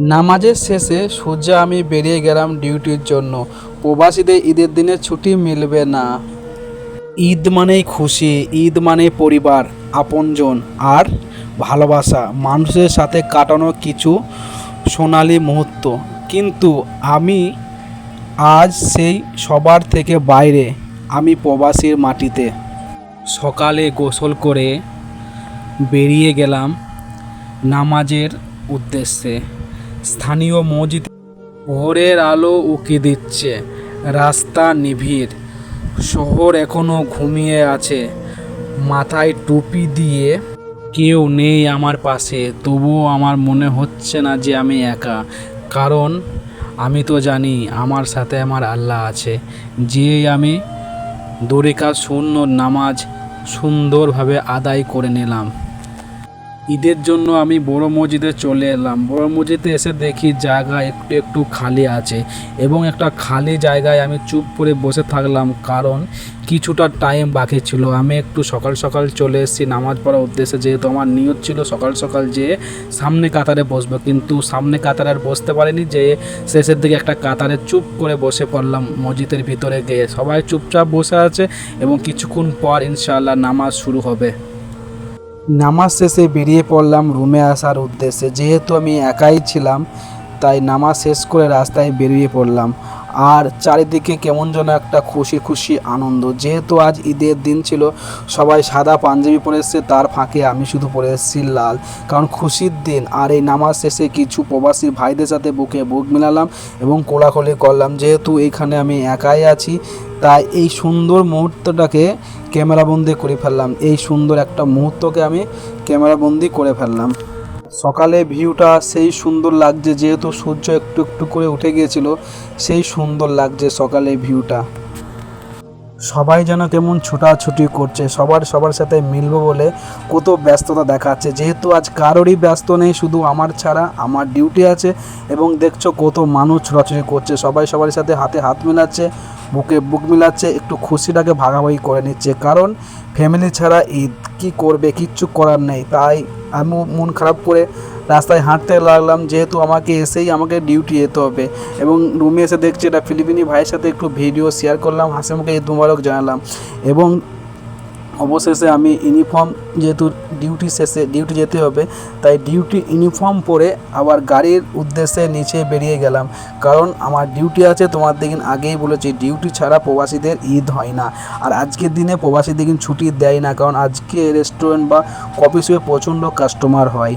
নামাজের শেষে সোজা আমি বেরিয়ে গেলাম ডিউটির জন্য। প্রবাসীদের ঈদের দিনে ছুটি মিলবে না। ঈদ মানেই খুশি, ঈদ মানে পরিবার, আপনজন আর ভালোবাসা। মানুষের সাথে কাটানো কিছু সোনালি মুহূর্ত। কিন্তু আমি আজ সেই সবার থেকে বাইরে, আমি প্রবাসীর মাটিতে। সকালে গোসল করে বেরিয়ে গেলাম নামাজের উদ্দেশ্যে। স্থানীয় মসজিদ ভোরের আলো উকি দিচ্ছে। রাস্তা নিভিড় শহর এখনও ঘুমিয়ে আছে। মাথায় টুপি দিয়ে কেউ নেই আমার পাশে। তবুও আমার মনে হচ্ছে না যে আমি একা। কারণ আমি তো জানি আমার সাথে আমার আল্লাহ আছে। যে আমি দরিকা শূন্য নামাজ সুন্দরভাবে আদায় করে নিলাম। ঈদের জন্য আমি বড় মসজিদে চলে এলাম। বড় মসজিদে এসে দেখি জায়গা একটু একটু খালি আছে এবং একটা খালি জায়গায় আমি চুপ করে বসে থাকলাম কারণ কিছুটা টাইম বাকি ছিল। আমি একটু সকাল সকাল চলে এসেছি। নামাজ পড়ার উদ্দেশ্যে যেহেতু আমার নিয়ত ছিল সকাল সকাল যে সামনে কাতারে বসবো। কিন্তু সামনে কাতারে আর বসতে পারিনি যে শেষের দিকে একটা কাতারে চুপ করে বসে পড়লাম মসজিদের ভিতরে গিয়ে। সবাই চুপচাপ বসে আছে এবং কিছুক্ষণ পর ইনশাআল্লাহ নামাজ শুরু হবে। নামাজ শেষে বেরিয়ে পড়লাম রুমে আসার উদ্দেশ্যে। যেহেতু আমি একাই ছিলাম, তাই নামাজ শেষ করে রাস্তায় বেরিয়ে পড়লাম। আর চারিদিকে কেমন যেন একটা খুশি খুশি আনন্দ। যেহেতু আজ ঈদের দিন ছিল, সবাই সাদা পাঞ্জাবি পরে এসছে, তার ফাঁকে আমি শুধু পরে এসেছি লাল। কারণ খুশির দিন, আর এই নামাজ শেষে কিছু প্রবাসী ভাইদের সাথে বুকে বুক মিলালাম এবং কোলাকুলি করলাম। যেহেতু এইখানে আমি একাই আছি তাই এই সুন্দর মুহূর্তটাকে ক্যামেরাবন্দি করে ফেললাম। এই সুন্দর একটা মুহূর্তকে আমি ক্যামেরাবন্দি করে ফেললাম। সকালে ভিউটা সেই সুন্দর লাগছে, যেহেতু সূর্য একটু একটু করে উঠে গিয়েছিল, সেই সুন্দর লাগছে সকালে ভিউটা। সবাই যেন কেমন ছোটাছুটি করছে, সবার সবার সাথে মিলবো বলে কত ব্যস্ততা দেখাচ্ছে। যেহেতু আজ কারোরই ব্যস্ত নেই, শুধু আমার ছাড়া, আমার ডিউটি আছে এবং দেখছ কত মানুষ ছোটাছুটি করছে, সবাই সবার সাথে হাতে হাত মেলাচ্ছে। বুকে বুক মিলাচ্ছে, একটু খুশিটাকে ভাগাভাগি করে নিচ্ছে। কারণ ফ্যামিলি ছাড়া ঈদ কী করবে, কিচ্ছু করার নেই। তাই আমি মন খারাপ করে রাস্তায় হাঁটতে লাগলাম, যেহেতু আমাকে এসেই আমাকে ডিউটি যেতে হবে। এবং রুমে এসে দেখছি এটা ফিলিপিনি ভাইয়ের সাথে একটু ভিডিও শেয়ার করলাম হাসি মুখে ঈদ মুবারক জানালাম। এবং অবশেষে আমি ইউনিফর্ম যেহেতু ডিউটি শেষে, ডিউটি যেতে হবে, তাই ডিউটি ইউনিফর্ম পরে আবার গাড়ির উদ্দেশ্যে নিচে বেরিয়ে গেলাম। কারণ আমার ডিউটি আছে, তোমার দিন আগেই বলেছি, ডিউটি ছাড়া প্রবাসীদের ঈদ হয় না। আর আজকের দিনে প্রবাসী প্রবাসীদের ছুটি দেয় না, কারণ আজকে রেস্টুরেন্ট বা কফি শপে প্রচণ্ড কাস্টমার হয়।